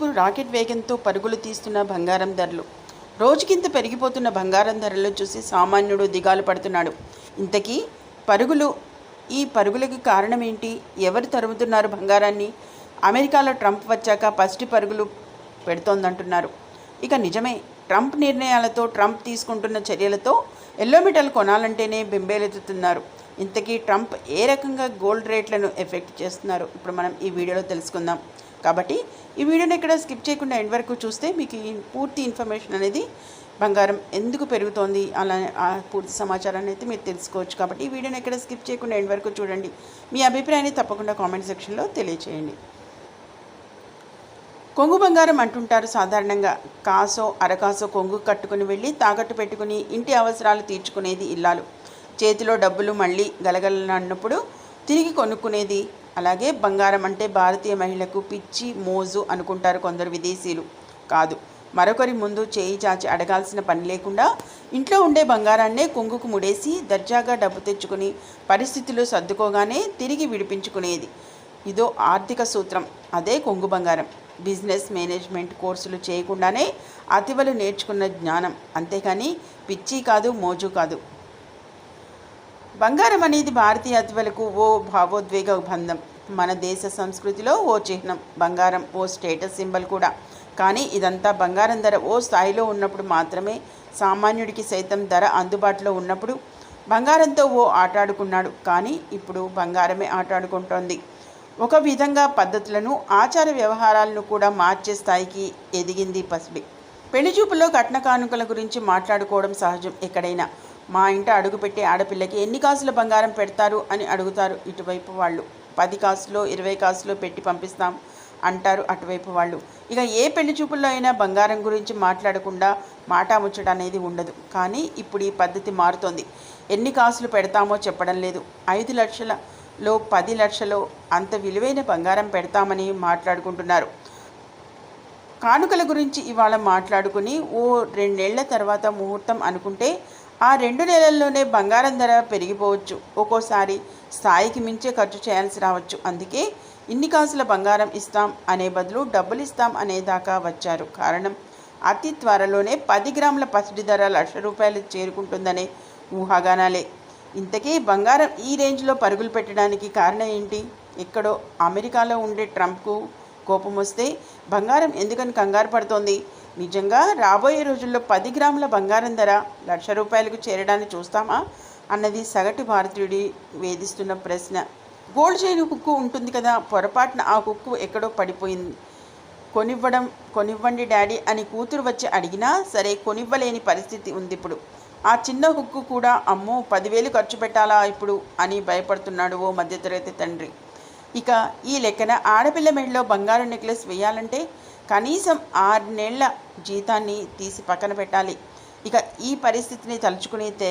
మరోవైపు రాకెట్ వేగంతో పరుగులు తీస్తున్న బంగారం ధరలు. రోజుకింత పెరిగిపోతున్న బంగారం ధరలు చూసి సామాన్యుడు దిగాలు పడుతున్నాడు. ఇంతకీ పరుగులు ఈ పరుగులకి కారణం ఏంటి ఎవరు తరుముతున్నారు బంగారాన్ని? అమెరికాలో ట్రంప్ వచ్చాక పసిటి పరుగులు పెడుతోందంటున్నారు. ఇక నిజమే ట్రంప్ నిర్ణయాలతో ట్రంప్ తీసుకుంటున్న చర్యలతో ఎల్లోమీటర్లు కొనాలంటేనే బెంబేలెత్తుతున్నారు. ఇంతకీ ట్రంప్ ఏ రకంగా గోల్డ్ రేట్లను ఎఫెక్ట్ చేస్తున్నారు? ఇప్పుడు మనం ఈ వీడియోలో తెలుసుకుందాం. కాబట్టి ఈ వీడియోని ఎక్కడ స్కిప్ చేయకుండా ఎండ్ వరకు చూస్తే మీకు ఈ పూర్తి ఇన్ఫర్మేషన్ అనేది బంగారం ఎందుకు పెరుగుతోంది అలా ఆ పూర్తి సమాచారాన్ని అయితే మీరు తెలుసుకోవచ్చు. కాబట్టి ఈ వీడియోని ఎక్కడ స్కిప్ చేయకుండా ఎండ్ వరకు చూడండి. మీ అభిప్రాయాన్ని తప్పకుండా కామెంట్ సెక్షన్లో తెలియచేయండి. కొంగు బంగారం అంటుంటారు సాధారణంగా. కాసో అరకాసో కొంగు కట్టుకుని వెళ్ళి తాకట్టు పెట్టుకుని ఇంటి అవసరాలు తీర్చుకునేది ఇల్లాలు. చేతిలో డబ్బులు మళ్ళీ గలగలన్నప్పుడు తిరిగి కొనుక్కునేది అలాగే బంగారం అంటే భారతీయ మహిళకు పిచ్చి మోజు అనుకుంటారు కొందరు విదేశీయులు. కాదు. మరొకరి ముందు చేయి చాచి అడగాల్సిన పని లేకుండా ఇంట్లో ఉండే బంగారాన్నే కొంగుకు ముడేసి దర్జాగా డబ్బు తెచ్చుకుని పరిస్థితులు సర్దుకోగానే తిరిగి విడిపించుకునేది. ఇదో ఆర్థిక సూత్రం. అదే కొంగు బంగారం. బిజినెస్ మేనేజ్మెంట్ కోర్సులు చేయకుండానే అతివలు నేర్చుకున్న జ్ఞానం. అంతేకాని పిచ్చి కాదు మోజు కాదు. బంగారం అనేది భారతీయ అతివలకు ఓ భావోద్వేగ బంధం. మన దేశ సంస్కృతిలో ఓ చిహ్నం బంగారం ఓ స్టేటస్ సింబల్ కూడా. కానీ ఇదంతా బంగారం ధర ఓ స్థాయిలో ఉన్నప్పుడు మాత్రమే సామాన్యుడికి సైతం ధర అందుబాటులో ఉన్నప్పుడు బంగారంతో ఓ ఆటాడుకున్నాడు కానీ ఇప్పుడు బంగారమే ఆటాడుకుంటోంది ఒక విధంగా పద్ధతులను ఆచార వ్యవహారాలను కూడా మార్చే స్థాయికి ఎదిగింది పసిడి పెళ్ళి చూపుల్లో కట్న కానుకల గురించి మాట్లాడుకోవడం సహజం ఎక్కడైనా. మా ఇంట అడుగుపెట్టే ఆడపిల్లకి ఎన్ని కాసుల బంగారం పెడతారు అని అడుగుతారు ఇటువైపు వాళ్ళు. పది కాసులో ఇరవై కాసులో పెట్టి పంపిస్తాం అంటారు అటువైపు వాళ్ళు. ఇక ఏ పెళ్ళి చూపుల్లో అయినా బంగారం గురించి మాట్లాడకుండా మాటాముచ్చట అనేది ఉండదు. కానీ ఇప్పుడు ఈ పద్ధతి మారుతోంది. ఎన్ని కాసులు పెడతామో చెప్పడం లేదు. ఐదు లక్షలలో పది లక్షలో అంత విలువైన బంగారం పెడతామని మాట్లాడుకుంటున్నారు. కానుకల గురించి ఇవాళ మాట్లాడుకుని ఓ రెండేళ్ళ తర్వాత ముహూర్తం అనుకుంటే ఆ రెండు నెలల్లోనే బంగారం ధర పెరిగిపోవచ్చు. ఒక్కోసారి స్థాయికి మించే ఖర్చు చేయాల్సి రావచ్చు. అందుకే ఇన్ని కాసుల బంగారం ఇస్తాం అనే బదులు డబ్బులు ఇస్తాం అనేదాకా వచ్చారు. కారణం అతి త్వరలోనే పది గ్రాముల పసిడి ధర లక్ష రూపాయలు చేరుకుంటుందనే ఊహాగానాలే. ఇంతకీ బంగారం ఈ రేంజ్లో పరుగులు పెట్టడానికి కారణం ఏంటి? ఎక్కడో అమెరికాలో ఉండే ట్రంప్కు కోపం వస్తే బంగారం ఎందుకని కంగారు పడుతోంది? నిజంగా రాబోయే రోజుల్లో పది గ్రాముల బంగారం ధర లక్ష రూపాయలకు చేరడాన్ని చూస్తామా అన్నది సగటు భారతీయుడి వేధిస్తున్న ప్రశ్న. గోల్డ్ చైన్ కుక్కు ఉంటుంది కదా పొరపాటున ఆ కుక్కు ఎక్కడో పడిపోయింది. కొనివ్వడం కొనివ్వండి డాడీ అని కూతురు వచ్చి అడిగినా సరే కొనివ్వలేని పరిస్థితి ఉంది ఇప్పుడు. ఆ చిన్న హుక్కు కూడా అమ్మో పదివేలు ఖర్చు పెట్టాలా ఇప్పుడు అని భయపడుతున్నాడు ఓ మధ్యతరగతి తండ్రి. ఇక ఈ లెక్కన ఆడపిల్ల మెడలో బంగారు నెక్లెస్ వేయాలంటే కనీసం ఆరు నెలల జీతాన్ని తీసి పక్కన పెట్టాలి. ఇక ఈ పరిస్థితిని తలుచుకుని తె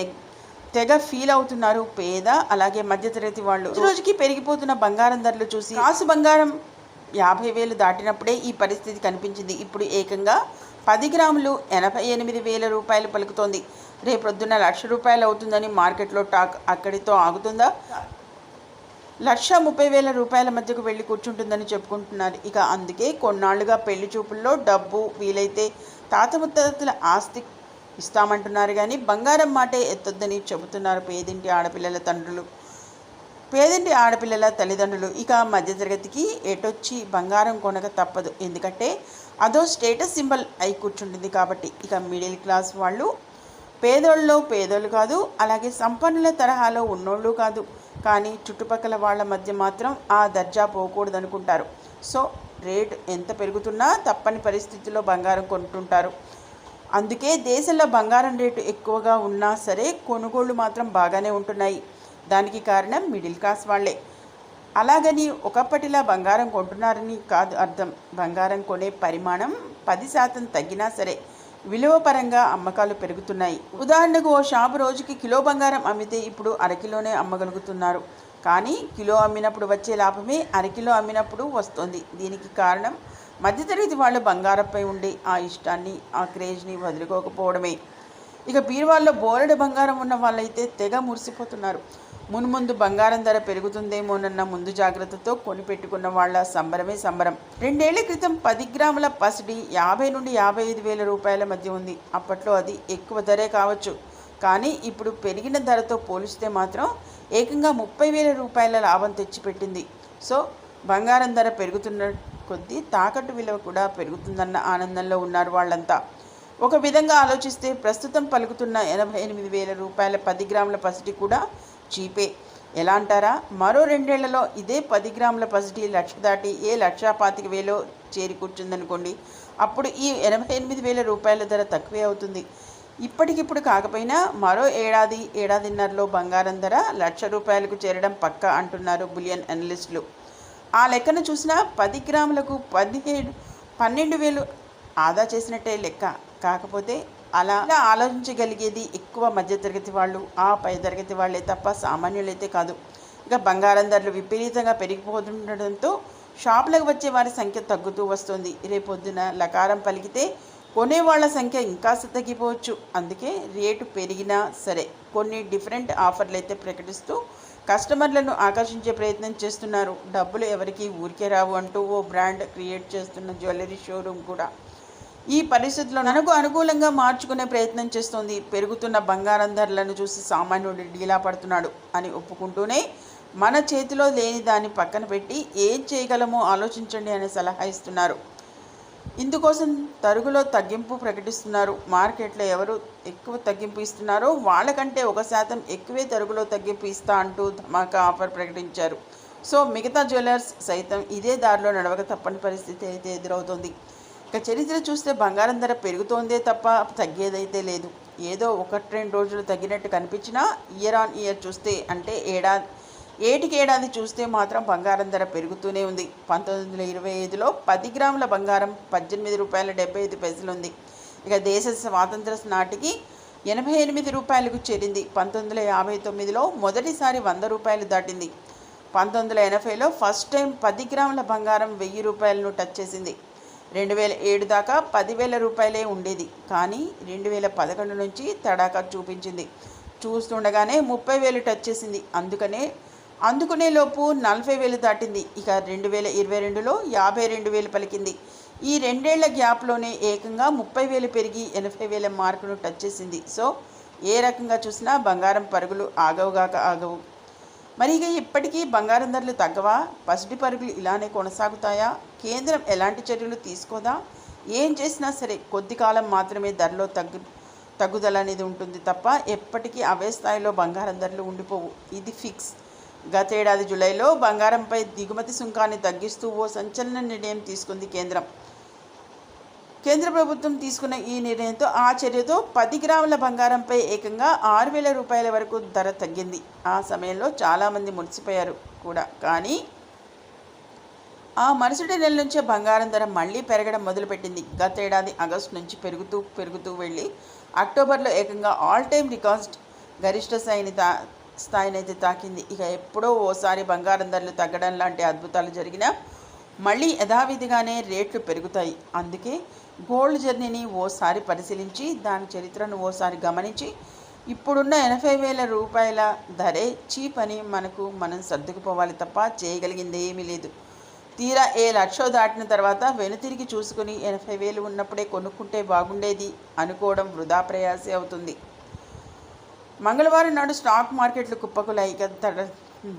తెగ ఫీల్ అవుతున్నారు పేద అలాగే మధ్యతరగతి వాళ్ళు. రోజుకి పెరిగిపోతున్న బంగారం ధరలు చూసి కాసు బంగారం యాభై వేలు దాటినప్పుడే ఈ పరిస్థితి కనిపించింది. ఇప్పుడు ఏకంగా పది గ్రాములు ఎనభై ఎనిమిది వేల రూపాయలు పలుకుతోంది. రేపొద్దున లక్ష రూపాయలు అవుతుందని మార్కెట్లో టాక్ అక్కడితో ఆగుతుందా? లక్ష ముప్పై వేల రూపాయల మధ్యకు వెళ్ళి కూర్చుంటుందని చెప్పుకుంటున్నారు. ఇక అందుకే కొన్నాళ్ళుగా పెళ్ళి చూపుల్లో డబ్బు వీలైతే తాత ముత్తాతల ఆస్తి ఇస్తామంటున్నారు కానీ బంగారం మాటే ఎత్తొద్దని చెబుతున్నారు పేదింటి ఆడపిల్లల తండ్రులు. పేదింటి ఆడపిల్లల తల్లిదండ్రులు ఇక మధ్యతరగతికి ఎటొచ్చి బంగారం కొనక తప్పదు. ఎందుకంటే అదో స్టేటస్ సింబల్ అయి కూర్చుంటుంది కాబట్టి ఇక మిడిల్ క్లాస్ వాళ్ళు పేదోళ్ళలో పేదోళ్ళు కాదు అలాగే సంపన్నుల తరహాలో ఉన్నోళ్ళు కాదు. కానీ చుట్టుపక్కల వాళ్ళ మధ్య మాత్రం ఆ దర్జా పోకూడదనుకుంటారు. సో రేట్ ఎంత పెరుగుతున్నా తప్పని పరిస్థితుల్లో బంగారం కొంటుంటారు. అందుకే దేశంలో బంగారం రేటు ఎక్కువగా ఉన్నా సరే కొనుగోళ్ళు మాత్రం బాగానే ఉంటున్నాయి. దానికి కారణం మిడిల్ క్లాస్ వాళ్ళే. అలాగని ఒకప్పటిలా బంగారం కొంటున్నారని కాదు అర్థం. బంగారం కొనే పరిమాణం పది శాతం తగ్గినా సరే విలువ పరంగా అమ్మకాలు పెరుగుతున్నాయి. ఉదాహరణకు ఓ షాపు రోజుకి కిలో బంగారం అమ్మితే ఇప్పుడు అరకిలోనే అమ్మగలుగుతున్నారు. కానీ కిలో అమ్మినప్పుడు వచ్చే లాభమే అరకిలో అమ్మినప్పుడు వస్తుంది. దీనికి కారణం మధ్యతరగతి వాళ్ళు బంగారంపై ఉండే ఆ ఇష్టాన్ని ఆ క్రేజ్ని వదులుకోకపోవడమే. ఇక బీరువాల్లో బోలెడు బంగారం ఉన్న వాళ్ళైతే తెగ మురిసిపోతున్నారు. మున్ముందు బంగారం ధర పెరుగుతుందేమోనన్న ముందు జాగ్రత్తతో కొనిపెట్టుకున్న వాళ్ళ సంబరమే సంబరం. రెండేళ్ళ క్రితం పది గ్రాముల పసిడి యాభై నుండి యాభై ఐదు వేల రూపాయల మధ్య ఉంది. అప్పట్లో అది ఎక్కువ ధరే కావచ్చు. కానీ ఇప్పుడు పెరిగిన ధరతో పోలిస్తే మాత్రం ఏకంగా ముప్పై వేల రూపాయల లాభం తెచ్చిపెట్టింది. సో బంగారం ధర పెరుగుతున్న కొద్దీ తాకట్టు విలువ కూడా పెరుగుతుందన్న ఆనందంలో ఉన్నారు వాళ్ళంతా. ఒక విధంగా ఆలోచిస్తే ప్రస్తుతం పలుకుతున్న ఎనభై ఎనిమిది వేల రూపాయల పది గ్రాముల పసిడి కూడా చీపే ఎలా అంటారా మరో రెండేళ్ళలో ఇదే పది గ్రాముల పసిటీ లక్ష దాటి ఏ లక్షా పాతిక వేలో చేరి కూర్చుందనుకోండి అప్పుడు ఈ ఎనభై ఎనిమిది వేల రూపాయల ధర తక్కువే అవుతుంది. ఇప్పటికిప్పుడు కాకపోయినా మరో ఏడాది ఏడాదిన్నరలో బంగారం ధర లక్ష రూపాయలకు చేరడం పక్క అంటున్నారు బులియన్ అనలిస్టులు. ఆ లెక్కను చూసినా పది గ్రాములకు పదిహేడు పన్నెండు వేలు ఆదా చేసినట్టే లెక్క. కాకపోతే అలా ఇలా ఆలోచించగలిగేది ఎక్కువ మధ్యతరగతి వాళ్ళు ఆ పై తరగతి వాళ్ళే తప్ప సామాన్యులైతే కాదు. ఇక బంగారం ధరలు విపరీతంగా పెరిగిపోతుండడంతో షాపులకు వచ్చే వారి సంఖ్య తగ్గుతూ వస్తుంది. రేపొద్దున లకారం పలికితే కొనేవాళ్ళ సంఖ్య ఇంకా తగ్గిపోవచ్చు. అందుకే రేటు పెరిగినా సరే కొన్ని డిఫరెంట్ ఆఫర్లు అయితే ప్రకటిస్తూ కస్టమర్లను ఆకర్షించే ప్రయత్నం చేస్తున్నారు. డబ్బులు ఎవరికి ఊరికే రావు అంటూ ఓ బ్రాండ్ క్రియేట్ చేస్తున్న జ్యువెలరీ షోరూమ్ కూడా ఈ పరిస్థితుల్లో మనకు అనుకూలంగా మార్చుకునే ప్రయత్నం చేస్తోంది. పెరుగుతున్న బంగారం ధరలను చూసి సామాన్యుడు డీలా పడుతున్నాడు అని ఒప్పుకుంటూనే మన చేతిలో లేని దాన్ని పక్కన పెట్టి ఏం చేయగలమో ఆలోచించండి అనే సలహా ఇస్తున్నారు. ఇందుకోసం తరుగులో తగ్గింపు ప్రకటిస్తున్నారు. మార్కెట్లో ఎవరు ఎక్కువ తగ్గింపు ఇస్తున్నారో వాళ్ళకంటే ఒక శాతం ఎక్కువే తరుగులో తగ్గింపు ఇస్తా అంటూ ధమాకా ఆఫర్ ప్రకటించారు. సో మిగతా జ్యువెలర్స్ సైతం ఇదే దారిలో నడవక తప్పని పరిస్థితి అయితే ఎదురవుతుంది. ఇక చరిత్ర చూస్తే బంగారం ధర పెరుగుతోందే తప్ప తగ్గేదైతే లేదు. ఏదో ఒకటి రెండు రోజులు తగ్గినట్టు కనిపించినా ఇయర్ ఆన్ ఇయర్ చూస్తే అంటే ఏడాది ఏటికి ఏడాది చూస్తే మాత్రం బంగారం ధర పెరుగుతూనే ఉంది. పంతొమ్మిది వందల ఇరవై ఐదులో పది గ్రాముల బంగారం పద్దెనిమిది రూపాయల డెబ్బై ఐదు పైసలు ఉంది ఇక దేశ స్వాతంత్ర నాటికి ఎనభై ఎనిమిది రూపాయలకు చేరింది. పంతొమ్మిది వందల యాభై తొమ్మిదిలో మొదటిసారి వంద రూపాయలు దాటింది. పంతొమ్మిది వందల ఎనభైలో ఫస్ట్ టైం పది గ్రాముల బంగారం వెయ్యి రూపాయలను టచ్ చేసింది. రెండు వేల ఏడు దాకా పదివేల రూపాయలే ఉండేది. కానీ రెండు వేల పదకొండు నుంచి తడాకా చూపించింది. చూస్తుండగానే ముప్పై వేలు టచ్ చేసింది. అందుకనే అందుకునే లోపు నలభై వేలు దాటింది. ఇక రెండు వేల ఇరవై రెండులో యాభై రెండు వేలు పలికింది. ఈ రెండేళ్ళ గ్యాప్లోనే ఏకంగా ముప్పై వేలు పెరిగి ఎనభై వేల మార్కును టచ్ చేసింది. సో ఏ రకంగా చూసినా బంగారం పరుగులు ఆగవుగాక ఆగవు. మరి ఇక ఇప్పటికీ బంగారం ధరలు తగ్గవా? పసిడి పరుగులు ఇలానే కొనసాగుతాయా? కేంద్రం ఎలాంటి చర్యలు తీసుకోదా? ఏం చేసినా సరే కొద్ది కాలం మాత్రమే ధరలో తగ్గు తగ్గుదల అనేది ఉంటుంది తప్ప ఎప్పటికీ అవే స్థాయిలో బంగారం ధరలు ఉండిపోవు. ఇది ఫిక్స్. గతేడాది జూలైలో బంగారంపై దిగుమతి సుంకాన్ని తగ్గిస్తూ ఓ సంచలన నిర్ణయం తీసుకుంది కేంద్రం. కేంద్ర ప్రభుత్వం తీసుకున్న ఈ నిర్ణయంతో ఆ చర్యతో పది గ్రాముల బంగారంపై ఏకంగా ఆరు వేల రూపాయల వరకు ధర తగ్గింది. ఆ సమయంలో చాలామంది మురిసిపోయారు కూడా. కానీ ఆ మరుసటి నెల నుంచే బంగారం ధర మళ్ళీ పెరగడం మొదలుపెట్టింది. గతేడాది ఆగస్టు నుంచి పెరుగుతూ పెరుగుతూ వెళ్ళి అక్టోబర్లో ఏకంగా ఆల్ టైమ్ రికార్డ్ గరిష్ట స్థాయిని తా స్థాయినైతే తాకింది. ఇక ఎప్పుడో ఓసారి బంగారం ధరలు తగ్గడం లాంటి అద్భుతాలు జరిగినా మళ్ళీ యథావిధిగానే రేట్లు పెరుగుతాయి. అందుకే గోల్డ్ జర్నీని ఓసారి పరిశీలించి దాని చరిత్రను ఓసారి గమనించి ఇప్పుడున్న ఎనభై వేల రూపాయల ధరే చీప్ అని మనకు మనం సర్దుకుపోవాలి తప్ప చేయగలిగింది ఏమీ లేదు. తీరా ఏ లక్షో దాటిన తర్వాత వెనుతిరిగి చూసుకుని ఎనభై వేలు ఉన్నప్పుడే కొనుక్కుంటే బాగుండేది అనుకోవడం వృధా ప్రయాసే అవుతుంది. మంగళవారం నాడు స్టాక్ మార్కెట్లు కుప్పకులాయి. ఇక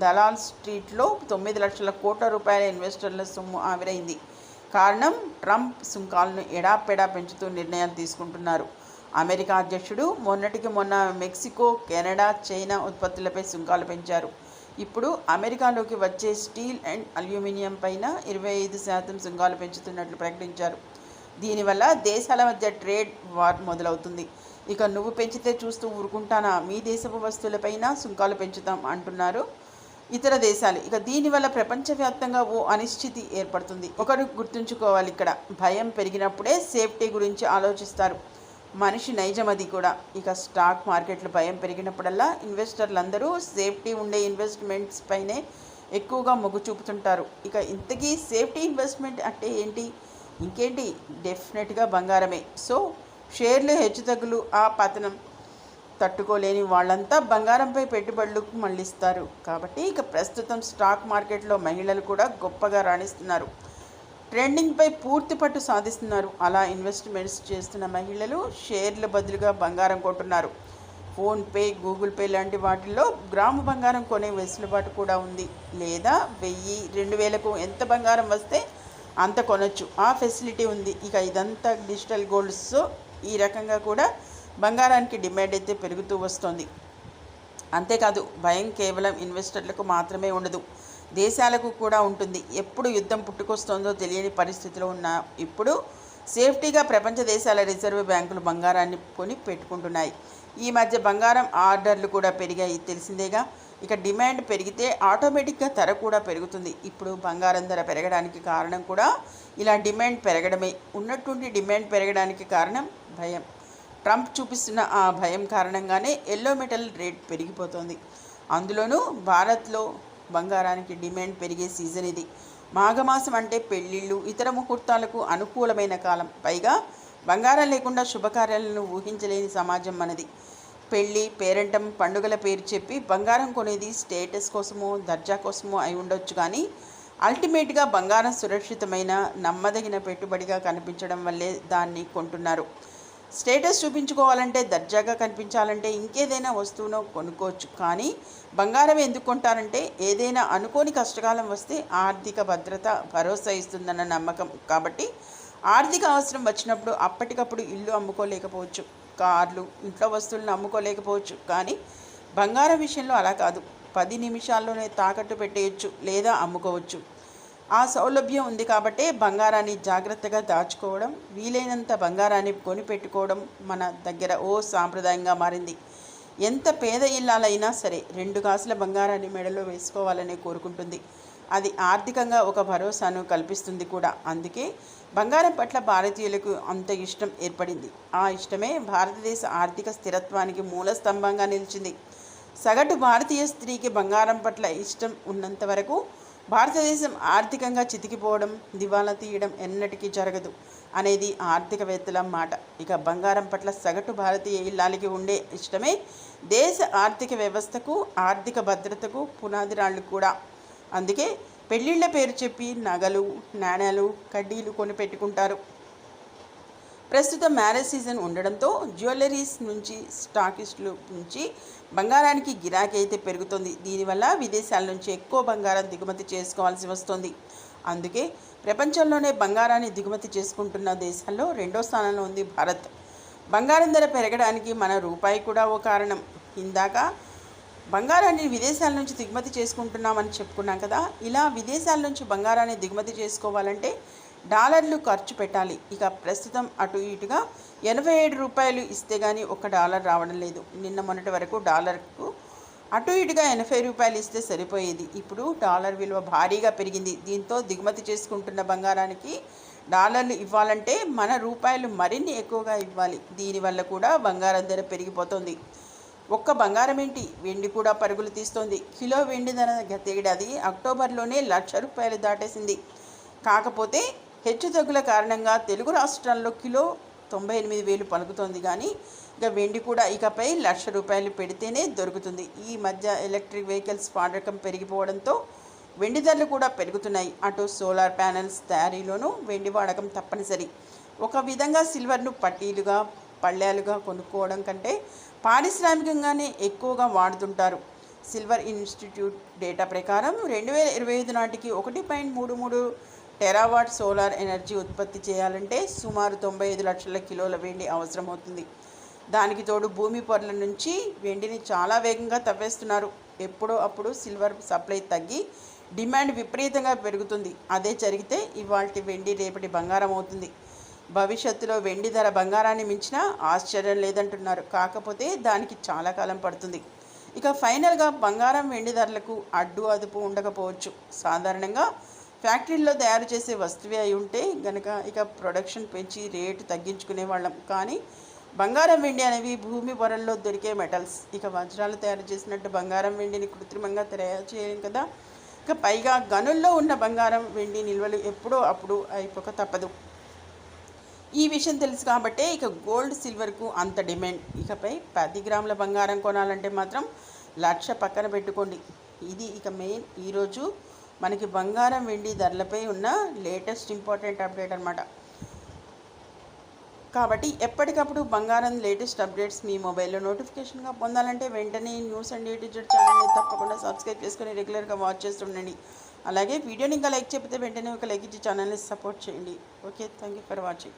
దలాల్ స్ట్రీట్లో తొమ్మిది లక్షల కోట్ల రూపాయల ఇన్వెస్టర్ల సొమ్ము ఆవిరైంది. కారణం ట్రంప్ సుంకాలను ఎడాపెడా పెంచుతూ నిర్ణయాలు తీసుకుంటున్నారు. అమెరికా అధ్యక్షుడు మొన్నటికి మొన్న మెక్సికో కెనడా చైనా ఉత్పత్తులపై సుంకాలు పెంచారు. ఇప్పుడు అమెరికాలోకి వచ్చే స్టీల్ అండ్ అల్యూమినియం పైన ఇరవై ఐదు శాతం సుంకాలు పెంచుతున్నట్లు ప్రకటించారు. దీనివల్ల దేశాల మధ్య ట్రేడ్ వార్ మొదలవుతుంది. ఇక నువ్వు పెంచితే చూస్తూ ఊరుకుంటానా? మీ దేశపు వస్తువులపైన సుంకాలు పెంచుతాం అంటున్నారు ఇతర దేశాలు. ఇక దీనివల్ల ప్రపంచవ్యాప్తంగా ఓ అనిశ్చితి ఏర్పడుతుంది. ఒకరు గుర్తుంచుకోవాలి ఇక్కడ. భయం పెరిగినప్పుడే సేఫ్టీ గురించి ఆలోచిస్తారు. మనిషి నైజమది కూడా. ఇక స్టాక్ మార్కెట్లు భయం పెరిగినప్పుడల్లా ఇన్వెస్టర్లందరూ సేఫ్టీ ఉండే ఇన్వెస్ట్మెంట్స్ పైనే ఎక్కువగా మొగ్గు చూపుతుంటారు. ఇక ఇంతకీ సేఫ్టీ ఇన్వెస్ట్మెంట్ అంటే ఏంటి? ఇంకేంటి? డెఫినెట్గా బంగారమే. సో షేర్లు హెచ్చుతగ్గులు ఆ పతనం. తట్టుకోలేని వాళ్ళంతా బంగారంపై పెట్టుబడులకు మళ్ళిస్తారు. కాబట్టి ఇక ప్రస్తుతం స్టాక్ మార్కెట్లో మహిళలు కూడా గొప్పగా రాణిస్తున్నారు. ట్రెండింగ్పై పూర్తి పట్టు సాధిస్తున్నారు. అలా ఇన్వెస్ట్మెంట్స్ చేస్తున్న మహిళలు షేర్ల బదులుగా బంగారం కొంటున్నారు. ఫోన్పే గూగుల్ పే లాంటి వాటిల్లో గ్రాము బంగారం కొనే వెసులుబాటు కూడా ఉంది. లేదా వెయ్యి రెండు వేలకు ఎంత బంగారం వస్తే అంత కొనొచ్చు. ఆ ఫెసిలిటీ ఉంది. ఇక ఇదంతా డిజిటల్ గోల్డ్స్. ఈ రకంగా కూడా బంగారానికి డిమాండ్ అయితే పెరుగుతూ వస్తుంది. అంతేకాదు భయం కేవలం ఇన్వెస్టర్లకు మాత్రమే ఉండదు. దేశాలకు కూడా ఉంటుంది. ఎప్పుడు యుద్ధం పుట్టుకొస్తుందో తెలియని పరిస్థితిలో ఉన్న ఇప్పుడు సేఫ్టీగా ప్రపంచ దేశాల రిజర్వ్ బ్యాంకులు బంగారాన్ని కొని పెట్టుకుంటున్నాయి. ఈ మధ్య బంగారం ఆర్డర్లు కూడా పెరిగాయి తెలిసిందేగా. ఇక డిమాండ్ పెరిగితే ఆటోమేటిక్గా ధర కూడా పెరుగుతుంది. ఇప్పుడు బంగారం ధర పెరగడానికి కారణం కూడా ఇలా డిమాండ్ పెరగడమే. ఉన్నటువంటి డిమాండ్ పెరగడానికి కారణం భయం. ట్రంప్ చూపిస్తున్న ఆ భయం కారణంగానే ఎల్లో మెటల్ రేట్ పెరిగిపోతుంది. అందులోనూ భారత్లో బంగారానికి డిమాండ్ పెరిగే సీజన్ ఇది. మాఘమాసం అంటే పెళ్ళిళ్ళు ఇతర ముహూర్తాలకు అనుకూలమైన కాలం. పైగా బంగారం లేకుండా శుభకార్యాలను ఊహించలేని సమాజం మనది. పెళ్ళి పేరంటం పండుగల పేరు చెప్పి బంగారం కొనేది స్టేటస్ కోసమో దర్జా కోసమో అయి ఉండొచ్చు కానీ అల్టిమేట్గా బంగారం సురక్షితమైన నమ్మదగిన పెట్టుబడిగా కనిపించడం వల్లే దాన్ని కొంటున్నారు. స్టేటస్ చూపించుకోవాలంటే దర్జాగా కనిపించాలంటే ఇంకేదైనా వస్తువునో కొనుక్కోవచ్చు. కానీ బంగారం ఎందుకు కొంటారంటే ఏదైనా అనుకోని కష్టకాలం వస్తే ఆర్థిక భద్రత భరోసా ఇస్తుందన్న నమ్మకం. కాబట్టి ఆర్థిక అవసరం వచ్చినప్పుడు అప్పటికప్పుడు ఇల్లు అమ్ముకోలేకపోవచ్చు. కార్లు ఇంట్లో వస్తువులను అమ్ముకోలేకపోవచ్చు. కానీ బంగారం విషయంలో అలా కాదు. పది నిమిషాల్లోనే తాకట్టు పెట్టేయచ్చు లేదా అమ్ముకోవచ్చు. ఆ సౌలభ్యం ఉంది కాబట్టే బంగారాన్ని జాగ్రత్తగా దాచుకోవడం వీలైనంత బంగారాన్ని కొనిపెట్టుకోవడం మన దగ్గర ఓ సాంప్రదాయంగా మారింది. ఎంత పేద ఇల్లాలైనా సరే రెండు కాసుల బంగారాన్ని మెడలో వేసుకోవాలని కోరుకుంటుంది. అది ఆర్థికంగా ఒక భరోసాను కల్పిస్తుంది కూడా. అందుకే బంగారం పట్ల భారతీయులకు అంత ఇష్టం ఏర్పడింది. ఆ ఇష్టమే భారతదేశ ఆర్థిక స్థిరత్వానికి మూల స్తంభంగా నిలిచింది. సగటు భారతీయ స్త్రీకి బంగారం పట్ల ఇష్టం ఉన్నంత వరకు భారతదేశం ఆర్థికంగా చితికిపోవడం దివాలా తీయడం ఎన్నటికీ జరగదు అనేది ఆర్థికవేత్తల మాట. ఇక బంగారం పట్ల సగటు భారతీయ ఇల్లాలకి ఉండే ఇష్టమే దేశ ఆర్థిక వ్యవస్థకు ఆర్థిక భద్రతకు పునాది రాళ్ళు కూడా. అందుకే పెళ్ళిళ్ళ పేరు చెప్పి నగలు నాణ్యాలు కడ్డీలు కొని పెట్టుకుంటారు. ప్రస్తుతం మ్యారేజ్ సీజన్ ఉండడంతో జ్యువెలరీస్ నుంచి స్టాకిస్టులు నుంచి బంగారానికి గిరాకీ అయితే పెరుగుతుంది. దీనివల్ల విదేశాల నుంచి ఎక్కువ బంగారం దిగుమతి చేసుకోవాల్సి వస్తుంది. అందుకే ప్రపంచంలోనే బంగారాన్ని దిగుమతి చేసుకుంటున్న దేశాల్లో రెండో స్థానంలో ఉంది భారత్. బంగారం ధర పెరగడానికి మన రూపాయి కూడా ఓ కారణం. ఇందాక బంగారాన్ని విదేశాల నుంచి దిగుమతి చేసుకుంటున్నామని చెప్పుకున్నాం కదా ఇలా విదేశాల నుంచి బంగారాన్ని దిగుమతి చేసుకోవాలంటే డాలర్లు ఖర్చు పెట్టాలి. ఇక ప్రస్తుతం అటు ఇటుగా ఎనభై ఏడు రూపాయలు ఇస్తే కానీ ఒక డాలర్ రావడం లేదు. నిన్న మొన్నటి వరకు డాలర్కు అటు ఇటుగా ఎనభై రూపాయలు ఇస్తే సరిపోయేది. ఇప్పుడు డాలర్ విలువ భారీగా పెరిగింది. దీంతో దిగుమతి చేసుకుంటున్న బంగారానికి డాలర్లు ఇవ్వాలంటే మన రూపాయలు మరిన్ని ఎక్కువగా ఇవ్వాలి. దీనివల్ల కూడా బంగారం ధర పెరిగిపోతుంది. ఒక్క బంగారం ఏంటి వెండి కూడా పరుగులు తీస్తోంది. కిలో వెండి ధర గతేడాది అక్టోబర్లోనే లక్ష రూపాయలు దాటేసింది. కాకపోతే హెచ్చుతగ్గుల కారణంగా తెలుగు రాష్ట్రాల్లో కిలో తొంభై ఎనిమిది వేలు పలుకుతోంది. కానీ ఇక వెండి కూడా ఇకపై లక్ష రూపాయలు పెడితేనే దొరుకుతుంది. ఈ మధ్య ఎలక్ట్రిక్ వెహికల్స్ వాడకం పెరిగిపోవడంతో వెండి ధరలు కూడా పెరుగుతున్నాయి. అటు సోలార్ ప్యానెల్స్ తయారీలోనూ వెండి వాడకం తప్పనిసరి. ఒక విధంగా సిల్వర్ను పట్టీలుగా పళ్ళాలుగా కొనుక్కోవడం కంటే పారిశ్రామికంగానే ఎక్కువగా వాడుతుంటారు. సిల్వర్ ఇన్స్టిట్యూట్ డేటా ప్రకారం రెండు వేల ఇరవై ఐదు నాటికి ఒకటి పాయింట్ మూడు మూడు టెరావాట్ సోలార్ ఎనర్జీ ఉత్పత్తి చేయాలంటే సుమారు తొంభై ఐదు లక్షల కిలోల వెండి అవసరమవుతుంది. దానికి తోడు భూమి పొరల నుంచి వెండిని చాలా వేగంగా తవ్వేస్తున్నారు. ఎప్పుడో అప్పుడు సిల్వర్ సప్లై తగ్గి డిమాండ్ విపరీతంగా పెరుగుతుంది. అదే జరిగితే ఇవాళ వెండి రేపటి బంగారం అవుతుంది. భవిష్యత్తులో వెండి ధర బంగారాన్ని మించినా ఆశ్చర్యం లేదంటున్నారు. కాకపోతే దానికి చాలా కాలం పడుతుంది. ఇక ఫైనల్గా బంగారం వెండి ధరలకు అడ్డు అదుపు ఉండకపోవచ్చు. సాధారణంగా ఫ్యాక్టరీలో తయారు చేసే వస్తువే అయి ఉంటే గనక ఇక ప్రొడక్షన్ పెంచి రేటు తగ్గించుకునే వాళ్ళం. కానీ బంగారం వెండి అనేవి భూమి పొరల్లో దొరికే మెటల్స్. ఇక వజ్రాలు తయారు చేసినట్టు బంగారం వెండిని కృత్రిమంగా తయారు చేయలేం కదా. ఇక పైగా గనుల్లో ఉన్న బంగారం వెండి నిల్వలు ఎప్పుడో అప్పుడు అయిపోక తప్పదు. ఈ విషయం తెలుసు కాబట్టే ఇక గోల్డ్ సిల్వర్కు అంత డిమాండ్. ఇకపై పది గ్రాముల బంగారం కొనాలంటే మాత్రం లక్ష పక్కన పెట్టుకోండి. ఇది ఇక మెయిన్. ఈరోజు మనకి బంగారం వెండి ధరలపై ఉన్న లేటెస్ట్ ఇంపార్టెంట్ అప్డేట్ అనమాట కాబట్టి ఎప్పటికప్పుడు బంగారం లేటెస్ట్ అప్డేట్స్ మీ మొబైల్లో నోటిఫికేషన్గా పొందాలంటే వెంటనే న్యూస్ అండ్ యూట్యూబ్ ఛానల్ని తప్పకుండా సబ్స్క్రైబ్ చేసుకొని రెగ్యులర్గా వాచ్ చేస్తుండండి అలాగే వీడియోని ఇంకా లైక్ చెప్తే వెంటనే ఒక లైక్ ఇచ్చి ఛానల్ని సపోర్ట్ చేయండి. Okay thank you for watching.